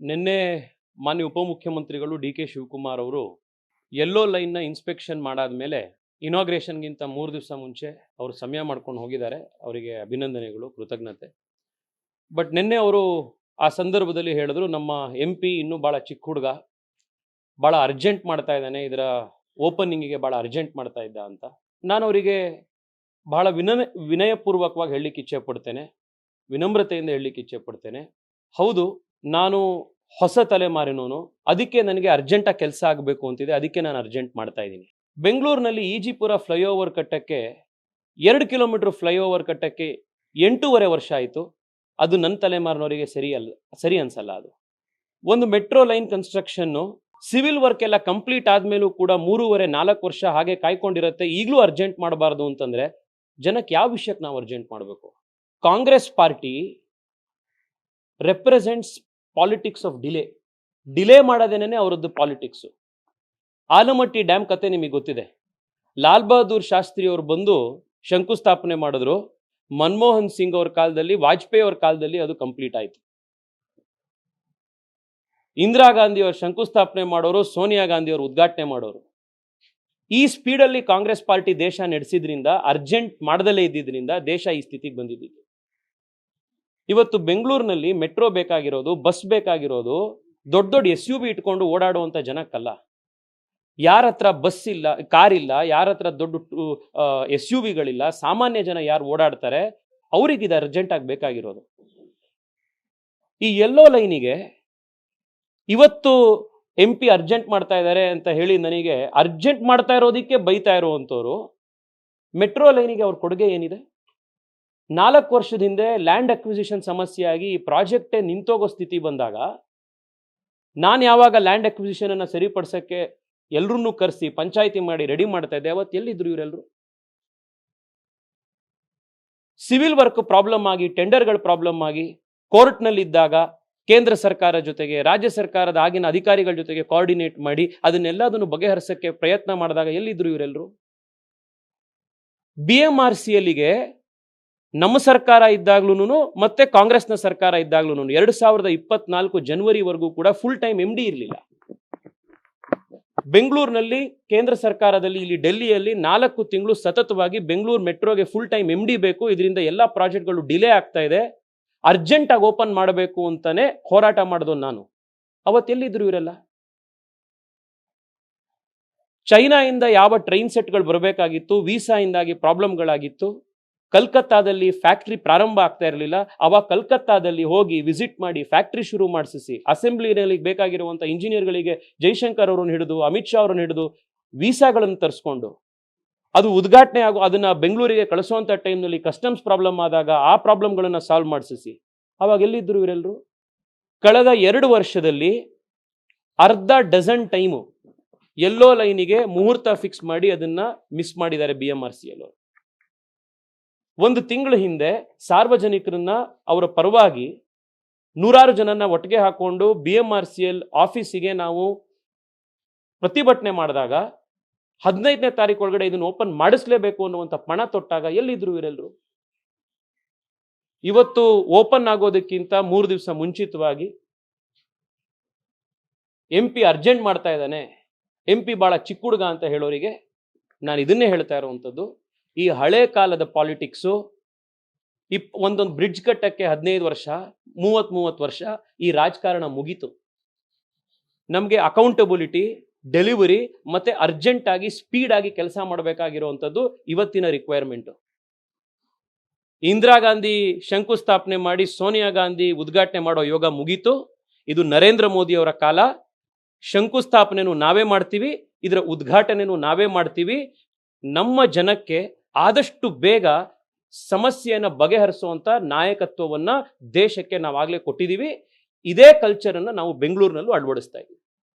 ನಿನ್ನೆ ಮಾನ್ಯ ಉಪಮುಖ್ಯಮಂತ್ರಿಗಳು ಡಿ ಕೆ ಶಿವಕುಮಾರ್ ಅವರು ಯೆಲ್ಲೋ ಲೈನ್ನ ಇನ್ಸ್ಪೆಕ್ಷನ್ ಮಾಡಾದ ಮೇಲೆ ಇನಾಗ್ರೇಷನ್ಗಿಂತ ಮೂರು ದಿವಸ ಮುಂಚೆ ಅವರು ಸಮಯ ಮಾಡ್ಕೊಂಡು ಹೋಗಿದ್ದಾರೆ. ಅವರಿಗೆ ಅಭಿನಂದನೆಗಳು, ಕೃತಜ್ಞತೆ. ಬಟ್ ನಿನ್ನೆ ಅವರು ಆ ಸಂದರ್ಭದಲ್ಲಿ ಹೇಳಿದ್ರು, ನಮ್ಮ ಎಂ ಪಿ ಇನ್ನೂ ಭಾಳ ಚಿಕ್ಕ ಹುಡುಗ, ಭಾಳ ಅರ್ಜೆಂಟ್ ಮಾಡ್ತಾ ಇದ್ದಾನೆ, ಇದರ ಓಪನಿಂಗಿಗೆ ಭಾಳ ಅರ್ಜೆಂಟ್ ಮಾಡ್ತಾ ಇದ್ದ ಅಂತ. ನಾನು ಅವರಿಗೆ ಬಹಳ ವಿನಯ ವಿನಯಪೂರ್ವಕವಾಗಿ ಹೇಳಲಿಕ್ಕೆ ಇಚ್ಛೆ ಪಡ್ತೇನೆ, ವಿನಮ್ರತೆಯಿಂದ ಹೇಳಲಿಕ್ಕೆ ಇಚ್ಛೆ ಪಡ್ತೇನೆ. ಹೌದು ನಾನು ಹೊಸ ತಲೆಮಾರಿನವನು, ಅದಕ್ಕೆ ನನಗೆ ಅರ್ಜೆಂಟಾಗಿ ಕೆಲಸ ಆಗಬೇಕು ಅಂತಿದೆ, ಅದಕ್ಕೆ ನಾನು ಅರ್ಜೆಂಟ್ ಮಾಡ್ತಾ ಇದ್ದೀನಿ. ಬೆಂಗಳೂರಿನಲ್ಲಿ ಈಜಿಪುರ ಫ್ಲೈಓವರ್ ಕಟ್ಟಕ್ಕೆ ಎರಡು ಕಿಲೋಮೀಟರ್ ಫ್ಲೈಓವರ್ ಕಟ್ಟಕ್ಕೆ ಎಂಟೂವರೆ ವರ್ಷ ಆಯಿತು. ಅದು ನನ್ನ ತಲೆಮಾರಿನವರಿಗೆ ಸರಿ ಅಲ್ಲ, ಸರಿ ಅನ್ಸಲ್ಲ ಅದು. ಒಂದು ಮೆಟ್ರೋ ಲೈನ್ ಕನ್ಸ್ಟ್ರಕ್ಷನ್ನು ಸಿವಿಲ್ ವರ್ಕ್ ಎಲ್ಲ ಕಂಪ್ಲೀಟ್ ಆದ್ಮೇಲೂ ಕೂಡ ಮೂರುವರೆ, ನಾಲ್ಕು ವರ್ಷ ಹಾಗೆ ಕಾಯ್ಕೊಂಡಿರುತ್ತೆ, ಈಗಲೂ ಅರ್ಜೆಂಟ್ ಮಾಡಬಾರ್ದು ಅಂತಂದ್ರೆ ಜನಕ್ಕೆ ಯಾವ ವಿಷಯಕ್ಕೆ ನಾವು ಅರ್ಜೆಂಟ್ ಮಾಡಬೇಕು? Congress party represents politics of delay delay ಮಾಡೋದೇನೇ ಅವರದ್ದು ಪಾಲಿಟಿಕ್ಸು ಆಲಮಟ್ಟಿ ಡ್ಯಾಮ್ ಕತೆ ನಿಮಗೆ ಗೊತ್ತಿದೆ. ಲಾಲ್ ಬಹದ್ದೂರ್ ಶಾಸ್ತ್ರಿ ಅವರು ಬಂದು ಶಂಕುಸ್ಥಾಪನೆ ಮಾಡಿದ್ರು. ಮನಮೋಹನ್ ಸಿಂಗ್ ಅವ್ರ ಕಾಲದಲ್ಲಿ, ವಾಜಪೇಯಿ ಅವ್ರ ಕಾಲದಲ್ಲಿ ಅದು ಕಂಪ್ಲೀಟ್ ಆಯಿತು. ಇಂದಿರಾ ಗಾಂಧಿ ಅವರು ಶಂಕುಸ್ಥಾಪನೆ ಮಾಡೋರು, ಸೋನಿಯಾ ಗಾಂಧಿ ಅವರು ಉದ್ಘಾಟನೆ ಮಾಡೋರು. ಈ ಸ್ಪೀಡಲ್ಲಿ ಕಾಂಗ್ರೆಸ್ ಪಾರ್ಟಿ ದೇಶ ನಡೆಸಿದ್ರಿಂದ ಅರ್ಜೆಂಟ್ ಮಾಡದಲ್ಲೇ ಇದ್ದಿದ್ರಿಂದ, ದೇಶ ಈ ಸ್ಥಿತಿಗೆ ಬಂದಿದ್ದು ಇವತ್ತು ಬೆಂಗಳೂರಿನಲ್ಲಿ ಮೆಟ್ರೋ ಬೇಕಾಗಿರೋದು, ಬಸ್ ಬೇಕಾಗಿರೋದು, ದೊಡ್ಡ ದೊಡ್ಡ ಎಸ್ ಯು ಬಿ ಇಟ್ಕೊಂಡು ಓಡಾಡುವಂಥ ಜನಕ್ಕಲ್ಲ. ಯಾರ ಹತ್ರ ಬಸ್ ಇಲ್ಲ, ಕಾರ್ ಇಲ್ಲ, ಯಾರ ಹತ್ರ ದೊಡ್ಡ ಎಸ್ ಯು ವಿಗಳಿಲ್ಲ ಸಾಮಾನ್ಯ ಜನ ಯಾರು ಓಡಾಡ್ತಾರೆ, ಅವ್ರಿಗೆ ಇದು ಅರ್ಜೆಂಟಾಗಿ ಬೇಕಾಗಿರೋದು. ಈ ಎಲ್ಲೋ ಲೈನಿಗೆ ಇವತ್ತು ಎಂ ಪಿ ಅರ್ಜೆಂಟ್ ಮಾಡ್ತಾ ಇದ್ದಾರೆ ಅಂತ ಹೇಳಿ ನನಗೆ ಅರ್ಜೆಂಟ್ ಮಾಡ್ತಾ ಇರೋದಕ್ಕೆ ಬೈತಾ ಇರುವಂಥವ್ರು ಮೆಟ್ರೋ ಲೈನಿಗೆ ಅವ್ರ ಕೊಡುಗೆ ಏನಿದೆ? ನಾಲ್ಕು ವರ್ಷದ ಹಿಂದೆ ಲ್ಯಾಂಡ್ ಅಕ್ವಿಸಿಷನ್ ಸಮಸ್ಯೆಯಾಗಿ ಈ ಪ್ರಾಜೆಕ್ಟೇ ನಿಂತೋಗೋ ಸ್ಥಿತಿ ಬಂದಾಗ ನಾನು ಯಾವಾಗ ಲ್ಯಾಂಡ್ ಅಕ್ವಿಸಿಷನ್ ಅನ್ನ ಸರಿಪಡಿಸೋಕ್ಕೆ ಎಲ್ಲರನ್ನೂ ಕರೆಸಿ ಪಂಚಾಯಿತಿ ಮಾಡಿ ರೆಡಿ ಮಾಡ್ತಾ ಇದ್ದೆ, ಅವತ್ತು ಎಲ್ಲಿದ್ರು ಇವರೆಲ್ಲರೂ ಸಿವಿಲ್ ವರ್ಕ್ ಪ್ರಾಬ್ಲಮ್ ಆಗಿ, ಟೆಂಡರ್ಗಳ ಪ್ರಾಬ್ಲಮ್ ಆಗಿ, ಕೋರ್ಟ್ನಲ್ಲಿದ್ದಾಗ ಕೇಂದ್ರ ಸರ್ಕಾರ ಜೊತೆಗೆ, ರಾಜ್ಯ ಸರ್ಕಾರದ ಆಗಿನ ಅಧಿಕಾರಿಗಳ ಜೊತೆಗೆ ಕೋಆರ್ಡಿನೇಟ್ ಮಾಡಿ ಅದನ್ನೆಲ್ಲ ಅದನ್ನು ಬಗೆಹರಿಸಕ್ಕೆ ಪ್ರಯತ್ನ ಮಾಡಿದಾಗ ಎಲ್ಲಿದ್ರು ಇವರೆಲ್ಲರೂ ಬಿ ಎಂ ಆರ್ ಸಿ ಎಲ್ಲಿಗೆ ನಮ್ಮ ಸರ್ಕಾರ ಇದ್ದಾಗ್ಲೂ ಮತ್ತೆ ಕಾಂಗ್ರೆಸ್ನ ಸರ್ಕಾರ ಇದ್ದಾಗ್ಲೂ ಎರಡು ಸಾವಿರದ ಇಪ್ಪತ್ನಾಲ್ಕು ಜನವರಿವರೆಗೂ ಕೂಡ ಫುಲ್ ಟೈಮ್ ಎಂ ಡಿ ಇರಲಿಲ್ಲ. ಬೆಂಗಳೂರಿನಲ್ಲಿ ಕೇಂದ್ರ ಸರ್ಕಾರದಲ್ಲಿ ಇಲ್ಲಿ ಡೆಲ್ಲಿಯಲ್ಲಿ ನಾಲ್ಕು ತಿಂಗಳು ಸತತವಾಗಿ ಬೆಂಗಳೂರು ಮೆಟ್ರೋಗೆ ಫುಲ್ ಟೈಮ್ ಎಂ ಡಿ ಬೇಕು. ಇದರಿಂದ ಎಲ್ಲ ಪ್ರಾಜೆಕ್ಟ್ಗಳು ಡಿಲೇ ಆಗ್ತಾ ಇದೆ. ಅರ್ಜೆಂಟ್ ಆಗಿ ಓಪನ್ ಮಾಡಬೇಕು ಅಂತಾನೆ ಹೋರಾಟ ಮಾಡಿದ್ ನಾನು. ಅವತ್ತೆಲ್ಲಿದ್ರು ಇವರೆಲ್ಲ? ಚೈನಾಯಿಂದ ಯಾವ ಟ್ರೈನ್ ಸೆಟ್ಗಳು ಬರಬೇಕಾಗಿತ್ತು? ವೀಸಾಯಿಂದಾಗಿ ಪ್ರಾಬ್ಲಮ್ಗಳಾಗಿತ್ತು ಕಲ್ಕತ್ತಾದಲ್ಲಿ ಫ್ಯಾಕ್ಟ್ರಿ ಪ್ರಾರಂಭ ಆಗ್ತಾ ಇರಲಿಲ್ಲ. ಅವಾಗ ಕಲ್ಕತ್ತಾದಲ್ಲಿ ಹೋಗಿ ವಿಸಿಟ್ ಮಾಡಿ ಫ್ಯಾಕ್ಟ್ರಿ ಶುರು ಮಾಡಿಸಿ ಅಸೆಂಬ್ಲಿನಲ್ಲಿ ಬೇಕಾಗಿರುವಂಥ ಇಂಜಿನಿಯರ್ಗಳಿಗೆ ಜೈಶಂಕರ್ ಅವರನ್ನು ಹಿಡಿದು, ಅಮಿತ್ ಶಾ ಅವರನ್ನು ಹಿಡಿದು ವೀಸಾಗಳನ್ನು ತರಿಸ್ಕೊಂಡು. ಅದು ಉದ್ಘಾಟನೆ ಆಗೋ, ಅದನ್ನ ಬೆಂಗಳೂರಿಗೆ ಕಳಿಸುವಂಥ ಟೈಮ್ನಲ್ಲಿ ಕಸ್ಟಮ್ಸ್ ಪ್ರಾಬ್ಲಮ್ ಆದಾಗ ಆ ಪ್ರಾಬ್ಲಮ್ಗಳನ್ನು ಸಾಲ್ವ್ ಮಾಡಿಸಿ ಅವಾಗ ಎಲ್ಲಿದ್ದರು ಇವರೆಲ್ಲರೂ ಕಳೆದ ಎರಡು ವರ್ಷದಲ್ಲಿ ಅರ್ಧ ಡಜನ್ ಟೈಮು ಎಲ್ಲೋ ಲೈನಿಗೆ ಮುಹೂರ್ತ ಫಿಕ್ಸ್ ಮಾಡಿ ಅದನ್ನು ಮಿಸ್ ಮಾಡಿದ್ದಾರೆ B M R C L ಒಂದು ತಿಂಗಳ ಹಿಂದೆ ಸಾರ್ವಜನಿಕರನ್ನ ಅವರ ಪರವಾಗಿ ನೂರಾರು ಜನನ ಒಟ್ಟಿಗೆ ಹಾಕೊಂಡು B M R C L ಆಫೀಸಿಗೆ ನಾವು ಪ್ರತಿಭಟನೆ ಮಾಡಿದಾಗ ಹದಿನೈದನೇ ತಾರೀಕು ಒಳಗಡೆ ಇದನ್ನು ಓಪನ್ ಮಾಡಿಸ್ಲೇಬೇಕು ಅನ್ನುವಂಥ ಪಣ ತೊಟ್ಟಾಗ ಎಲ್ಲಿದ್ರು ಇವರೆಲ್ಲರೂ ಇವತ್ತು ಓಪನ್ ಆಗೋದಕ್ಕಿಂತ ಮೂರು ದಿವಸ ಮುಂಚಿತವಾಗಿ ಎಂ ಪಿ ಅರ್ಜೆಂಟ್ ಮಾಡ್ತಾ ಇದ್ದಾನೆ. ಎಂ ಪಿ ಭಾಳ ಚಿಕ್ಕ ಹುಡುಗ ಅಂತ ಹೇಳೋರಿಗೆ ನಾನು ಇದನ್ನೇ ಹೇಳ್ತಾ ಇರುವಂಥದ್ದು ಈ ಹಳೆ ಕಾಲದ ಪಾಲಿಟಿಕ್ಸು, ಇಪ್, ಒಂದೊಂದು ಬ್ರಿಡ್ಜ್ ಕಟ್ಟಕ್ಕೆ ಹದಿನೈದು ವರ್ಷ ಮೂವತ್ ಮೂವತ್ತು ವರ್ಷ ಈ ರಾಜಕಾರಣ ಮುಗೀತು. ನಮಗೆ ಅಕೌಂಟಬಿಲಿಟಿ ಡೆಲಿವರಿ ಮತ್ತೆ ಅರ್ಜೆಂಟ್ ಆಗಿ ಸ್ಪೀಡ್ ಆಗಿ ಕೆಲಸ ಮಾಡಬೇಕಾಗಿರುವಂಥದ್ದು ಇವತ್ತಿನ ರಿಕ್ವೈರ್ಮೆಂಟು ಇಂದಿರಾ ಗಾಂಧಿ ಶಂಕುಸ್ಥಾಪನೆ ಮಾಡಿ ಸೋನಿಯಾ ಗಾಂಧಿ ಉದ್ಘಾಟನೆ ಮಾಡೋ ಯೋಗ ಮುಗೀತು. ಇದು ನರೇಂದ್ರ ಮೋದಿ ಅವರ ಕಾಲ. ಶಂಕುಸ್ಥಾಪನೆನೂ ನಾವೇ ಮಾಡ್ತೀವಿ, ಇದರ ಉದ್ಘಾಟನೆನೂ ನಾವೇ ಮಾಡ್ತೀವಿ. ನಮ್ಮ ಜನಕ್ಕೆ ಆದಷ್ಟು ಬೇಗ ಸಮಸ್ಯೆಯನ್ನು ಬಗೆಹರಿಸುವಂಥ ನಾಯಕತ್ವವನ್ನು ದೇಶಕ್ಕೆ ನಾವಾಗಲೇ ಕೊಟ್ಟಿದ್ದೀವಿ. ಇದೇ ಕಲ್ಚರನ್ನು ನಾವು ಬೆಂಗಳೂರಿನಲ್ಲೂ ಅಳವಡಿಸ್ತಾ ಇದ್ದೀವಿ.